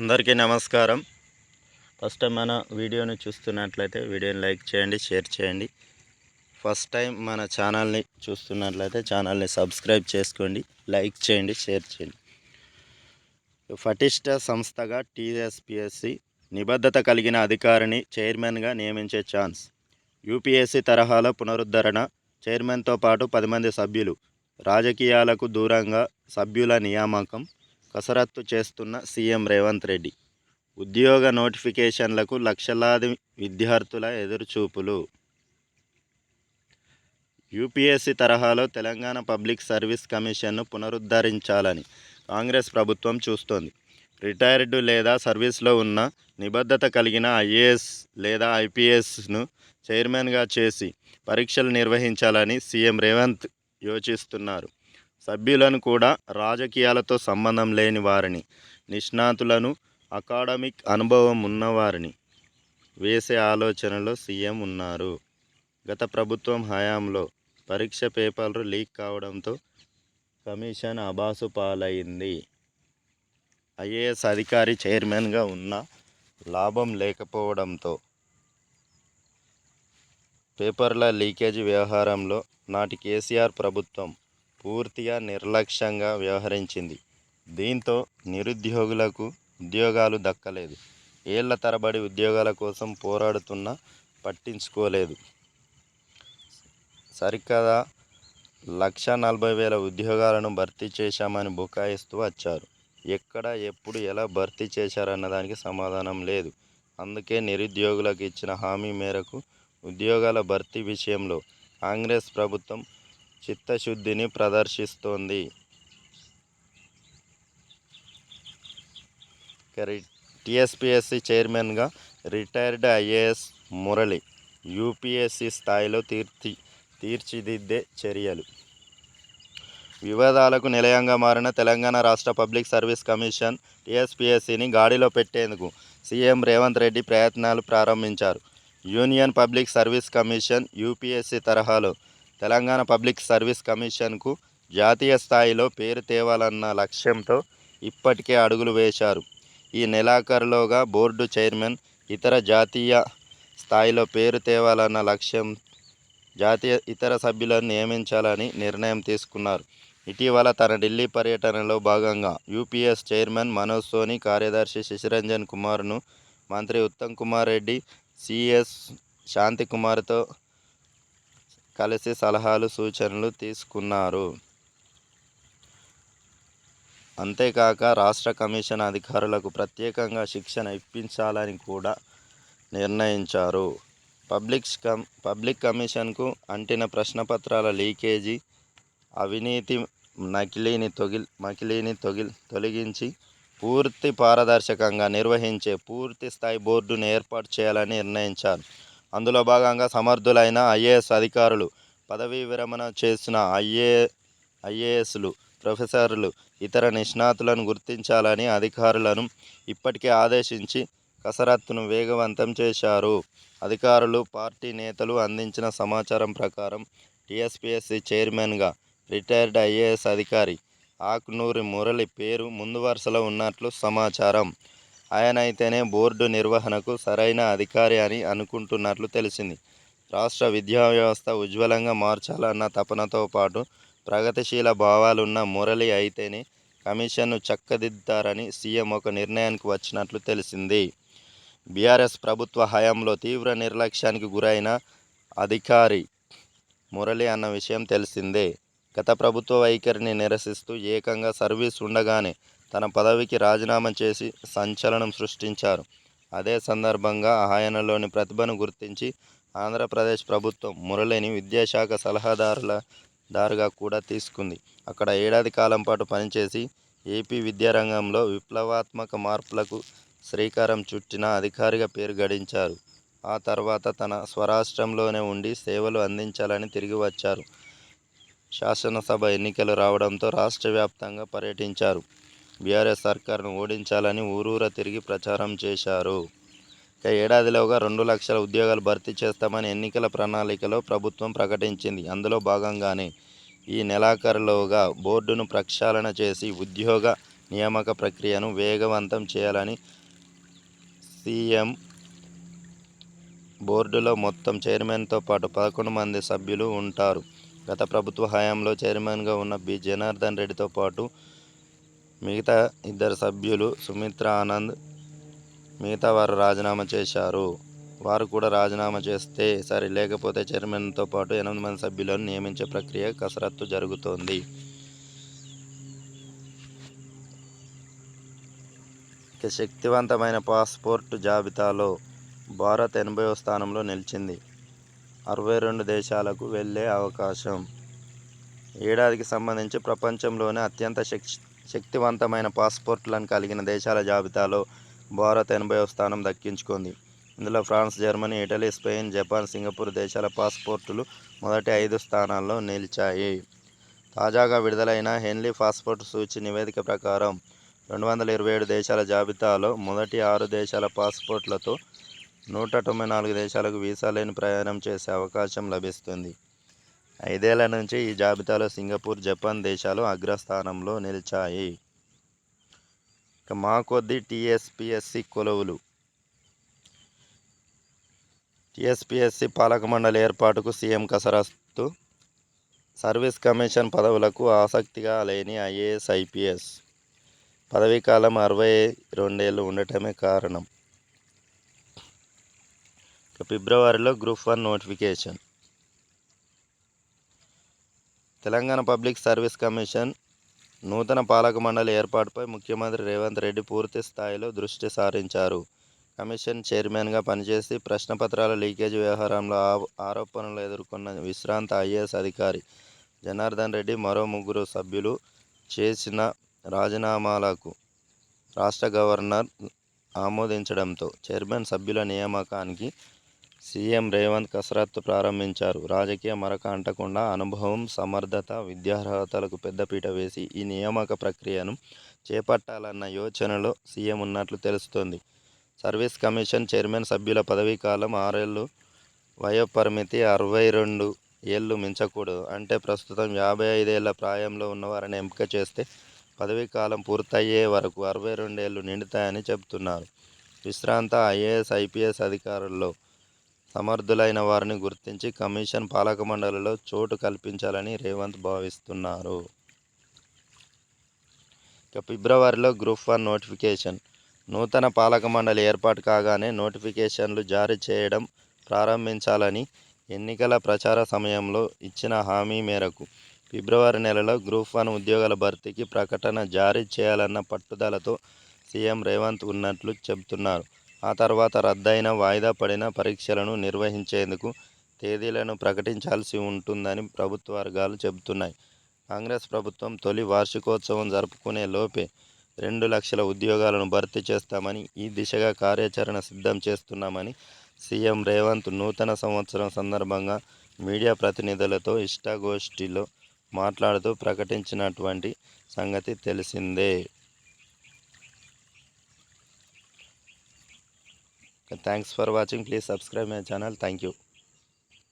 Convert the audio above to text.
అందరికీ నమస్కారం first time మన వీడియోని చూస్తున్నట్లయితే వీడియోని లైక్ చేయండి షేర్ చేయండి ఫస్ట్ టైం మన ఛానల్ని చూస్తున్నట్లయితే ఛానల్ని సబ్స్క్రైబ్ చేసుకోండి లైక్ చేయండి షేర్ చేయండి పటిష్ట సంస్థగా టీఎస్పిఎస్సి నిబద్ధత కలిగిన అధికారిని చైర్మన్గా నియమించే ఛాన్స్ యూపీఎస్సి తరహాల పునరుద్ధరణ చైర్మన్తో పాటు పది మంది సభ్యులు రాజకీయాలకు దూరంగా సభ్యుల నియామకం కసరత్తు చేస్తున్న సీఎం రేవంత్ రెడ్డి ఉద్యోగ నోటిఫికేషన్లకు లక్షలాది విద్యార్థుల ఎదురుచూపులు యూపీఎస్సీ తరహాలో తెలంగాణ పబ్లిక్ సర్వీస్ కమిషన్ను పునరుద్ధరించాలని కాంగ్రెస్ ప్రభుత్వం చూస్తోంది రిటైర్డ్ లేదా సర్వీస్లో ఉన్న నిబద్ధత కలిగిన ఐఏఎస్ లేదా ఐపీఎస్ను చైర్మన్గా చేసి పరీక్షలు నిర్వహించాలని సీఎం రేవంత్ యోచిస్తున్నారు సభ్యులను కూడా రాజకీయాలతో సంబంధం లేని వారిని నిష్ణాతులను అకాడమిక్ అనుభవం ఉన్నవారిని వేసే ఆలోచనలో సీఎం ఉన్నారు గత ప్రభుత్వం హయాంలో పరీక్ష పేపర్లు లీక్ కావడంతో కమిషన్ అబాసు పాలైంది ఐఏఎస్ అధికారి చైర్మన్గా ఉన్న లాభం లేకపోవడంతో పేపర్ల లీకేజ్ వ్యవహారంలో నాటి కేసీఆర్ ప్రభుత్వం పూర్తిగా నిర్లక్ష్యంగా వ్యవహరించింది దీంతో నిరుద్యోగులకు ఉద్యోగాలు దక్కలేదు ఏళ్ల తరబడి ఉద్యోగాల కోసం పోరాడుతున్నా పట్టించుకోలేదు సరికదా లక్ష నలభై వేల ఉద్యోగాలను భర్తీ చేశామని బుకాయిస్తూ వచ్చారు ఎక్కడ ఎప్పుడు ఎలా భర్తీ చేశారన్న దానికి సమాధానం లేదు అందుకే నిరుద్యోగులకు ఇచ్చిన హామీ మేరకు ఉద్యోగాల భర్తీ విషయంలో కాంగ్రెస్ ప్రభుత్వం చిత్తశుద్ధిని ప్రదర్శిస్తుంది టిఎస్పిఎస్సి చైర్మన్గా రిటైర్డ్ ఐఏఎస్ మురళి యూపీఎస్సి స్థాయిలో తీర్చి తీర్చిదిద్దే చర్యలు వివాదాలకు నిలయంగా మారిన తెలంగాణ రాష్ట్ర పబ్లిక్ సర్వీస్ కమిషన్ టిఎస్పిఎస్సిని గాడిలో పెట్టేందుకు సీఎం రేవంత్ రెడ్డి ప్రయత్నాలు ప్రారంభించారు Union Public Service Commission UPSC తరహాలో తెలంగాణ పబ్లిక్ సర్వీస్ కమిషన్కు జాతీయ స్థాయిలో పేరు తేవాలన్న లక్ష్యంతో ఇప్పటికే అడుగులు వేశారు ఈ నెలాఖరులోగా బోర్డు చైర్మన్ ఇతర జాతీయ స్థాయిలో పేరు తేవాలన్న లక్ష్యం జాతీయ ఇతర సభ్యులను నియమించాలని నిర్ణయం తీసుకున్నారు ఇటీవల తన ఢిల్లీ పర్యటనలో భాగంగా యూపీఎస్ చైర్మన్ మనోజ్ సోని కార్యదర్శి శశిరంజన్ కుమార్ను మంత్రి ఉత్తమ్ కుమార్ రెడ్డి సిఎస్ శాంతికుమార్తో కలిసి సలహాలు సూచనలు తీసుకున్నారు అంతేకాక రాష్ట్ర కమిషన్ అధికారులకు ప్రత్యేకంగా శిక్షణ ఇప్పించాలని కూడా నిర్ణయించారు పబ్లిక్ కమ్ పబ్లిక్ కమిషన్కు అంటిన ప్రశ్నపత్రాల లీకేజీ అవినీతి నకిలీని తొగిల్ మకిలీని తొగిల్ తొలగించి పూర్తి పారదర్శకంగా నిర్వహించే పూర్తి స్థాయి బోర్డును ఏర్పాటు చేయాలని నిర్ణయించారు అందులో భాగంగా సమర్థులైన ఐఏఎస్ అధికారులు పదవీ విరమణ చేసిన ఐఏ ఐఏఎస్లు ప్రొఫెసర్లు ఇతర నిష్ణాతులను గుర్తించాలని అధికారులను ఇప్పటికే ఆదేశించి కసరత్తును వేగవంతం చేశారు అధికారులు పార్టీ నేతలు అందించిన సమాచారం ప్రకారం టీఎస్పీఎస్సీ చైర్మన్గా రిటైర్డ్ ఐఏఎస్ అధికారి ఆకునూరి మురళి పేరు ముందు వరుసలో ఉన్నట్లు సమాచారం ఆయనైతేనే బోర్డు నిర్వహణకు సరైన అధికారి అని అనుకుంటున్నట్లు తెలిసింది రాష్ట్ర విద్యా వ్యవస్థ ఉజ్వలంగా మార్చాలన్న తపనతో పాటు ప్రగతిశీల భావాలున్న మురళి అయితేనే కమిషన్ను చక్కదిద్దారని సీఎం ఒక నిర్ణయానికి వచ్చినట్లు తెలిసింది బీఆర్ఎస్ ప్రభుత్వ హయాంలో తీవ్ర నిర్లక్ష్యానికి గురైన అధికారి మురళి అన్న విషయం తెలిసిందే గత ప్రభుత్వ వైఖరిని నిరసిస్తూ ఏకంగా సర్వీస్ ఉండగానే తన పదవికి రాజీనామా చేసి సంచలనం సృష్టించారు అదే సందర్భంగా ఆయనలోని ప్రతిభను గుర్తించి ఆంధ్రప్రదేశ్ ప్రభుత్వం మురళిని విద్యాశాఖ సలహాదారుల దారుగా కూడా తీసుకుంది అక్కడ ఏడాది కాలం పాటు పనిచేసి ఏపీ విద్యారంగంలో విప్లవాత్మక మార్పులకు శ్రీకారం చుట్టిన అధికారిగా పేరు గడించారు ఆ తర్వాత తన స్వరాష్ట్రంలోనే ఉండి సేవలు అందించాలని తిరిగి వచ్చారు శాసనసభ ఎన్నికలు రావడంతో రాష్ట్ర వ్యాప్తంగా పర్యటించారు బీఆర్ఎస్ సర్కార్ను ఓడించాలని ఊరూర తిరిగి ప్రచారం చేశారు ఇక ఏడాదిలోగా రెండు లక్షల ఉద్యోగాలు భర్తీ చేస్తామని ఎన్నికల ప్రణాళికలో ప్రభుత్వం ప్రకటించింది అందులో భాగంగానే ఈ నెలాఖరులోగా బోర్డును ప్రక్షాళన చేసి ఉద్యోగ నియామక ప్రక్రియను వేగవంతం చేయాలని సీఎం బోర్డులో మొత్తం చైర్మన్తో పాటు పదకొండు మంది సభ్యులు ఉంటారు గత ప్రభుత్వ హయాంలో చైర్మన్గా ఉన్న బి జనార్దన్ రెడ్డితో పాటు మిగతా ఇద్దరు సభ్యులు సుమిత్ర ఆనంద్ మిగతా వారు రాజీనామా చేశారు వారు కూడా రాజీనామా చేస్తే సరే లేకపోతే చైర్మన్తో పాటు ఎనిమిది మంది సభ్యులను నియమించే ప్రక్రియ కసరత్తు జరుగుతోంది శక్తివంతమైన పాస్పోర్ట్ జాబితాలో భారత్ ఎనభైవ స్థానంలో నిలిచింది అరవై రెండు దేశాలకు వెళ్ళే అవకాశం ఏడాదికి సంబంధించి ప్రపంచంలోనే అత్యంత శక్తి శక్తివంతమైన పాస్పోర్ట్లను కలిగిన దేశాల జాబితాలో భారత్ ఎనభైవ స్థానం దక్కించుకుంది ఇందులో France Germany Italy Spain Japan Singapore దేశాల పాస్పోర్టులు మొదటి ఐదు స్థానాల్లో నిలిచాయి తాజాగా విడుదలైన హెన్లీ పాస్పోర్ట్ సూచి నివేదిక ప్రకారం రెండు వందల ఇరవై ఏడు దేశాల జాబితాలో మొదటి ఆరు దేశాల పాస్పోర్ట్లతో నూట తొంభై నాలుగు దేశాలకు వీసా లేని ప్రయాణం చేసే అవకాశం లభిస్తుంది ఐదేళ్ల నుంచి ఈ జాబితాలో సింగపూర్ జపాన్ దేశాలు అగ్రస్థానంలో నిలిచాయి ఇక మా కొద్ది టిఎస్పిఎస్సి కొలువులు టిఎస్పిఎస్సి పాలక మండలి ఏర్పాటుకు సీఎం కసరత్తు సర్వీస్ కమిషన్ పదవులకు ఆసక్తిగా లేని ఐఏఎస్ ఐపీఎస్ పదవీకాలం అరవై రెండేళ్ళు ఉండటమే కారణం ఫిబ్రవరిలో group one notification Telangana Public Service Commission నూతన పాలక మండలి ఏర్పాటుపై ముఖ్యమంత్రి రేవంత్ రెడ్డి పూర్తి స్థాయిలో దృష్టి సారించారు కమిషన్ చైర్మన్గా పనిచేసి ప్రశ్నపత్రాల లీకేజ్ వ్యవహారంలో ఆరోపణలు ఎదుర్కొన్న విశ్రాంత ఐఏఎస్ అధికారి జనార్దన్ రెడ్డి మరో ముగ్గురు సభ్యులు చేసిన రాజీనామాలకు రాష్ట్ర గవర్నర్ ఆమోదించడంతో చైర్మన్ సభ్యుల నియామకానికి సీఎం రేవంత్ కసరత్తు ప్రారంభించారు రాజకీయ మరక అంటకుండా అనుభవం సమర్థత విద్యార్హతలకు పెద్దపీట వేసి ఈ నియామక ప్రక్రియను చేపట్టాలన్న యోచనలో సీఎం ఉన్నట్లు తెలుస్తోంది సర్వీస్ కమిషన్ చైర్మన్ సభ్యుల పదవీకాలం ఆరేళ్ళు వయోపరిమితి అరవై రెండు ఏళ్ళు మించకూడదు అంటే ప్రస్తుతం యాభై ఐదేళ్ల ప్రాయంలో ఉన్నవారిని ఎంపిక చేస్తే పదవీకాలం పూర్తయ్యే వరకు అరవై రెండేళ్లు నిండుతాయని చెబుతున్నారు విశ్రాంత ఐఏఎస్ ఐపీఎస్ అధికారుల్లో సమర్థులైన వారిని గుర్తించి కమిషన్ పాలక మండలిలో చోటు కల్పించాలని రేవంత్ భావిస్తున్నారు ఇక ఫిబ్రవరిలో గ్రూప్ వన్ నోటిఫికేషన్ నూతన పాలక మండలి ఏర్పాటు కాగానే నోటిఫికేషన్లు జారీ చేయడం ప్రారంభించాలని ఎన్నికల ప్రచార సమయంలో ఇచ్చిన హామీ మేరకు ఫిబ్రవరి నెలలో గ్రూప్ వన్ ఉద్యోగాల భర్తీకి ప్రకటన జారీ చేయాలన్న పట్టుదలతో సీఎం రేవంత్ ఉన్నట్లు చెబుతున్నారు ఆ తర్వాత రద్దయిన వాయిదా పడిన పరీక్షలను నిర్వహించేందుకు తేదీలను ప్రకటించాల్సి ఉంటుందని ప్రభుత్వ వర్గాలు చెబుతున్నాయి కాంగ్రెస్ ప్రభుత్వం తొలి వార్షికోత్సవం జరుపుకునే లోపే రెండు లక్షల ఉద్యోగాలను భర్తీ చేస్తామని ఈ దిశగా కార్యాచరణ సిద్ధం చేస్తున్నామని సీఎం రేవంత్ నూతన సంవత్సరం సందర్భంగా మీడియా ప్రతినిధులతో ఇష్టాగోష్ఠిలో మాట్లాడుతూ ప్రకటించినటువంటి సంగతి తెలిసిందే Thanks for watching. Please subscribe my channel. Thank you.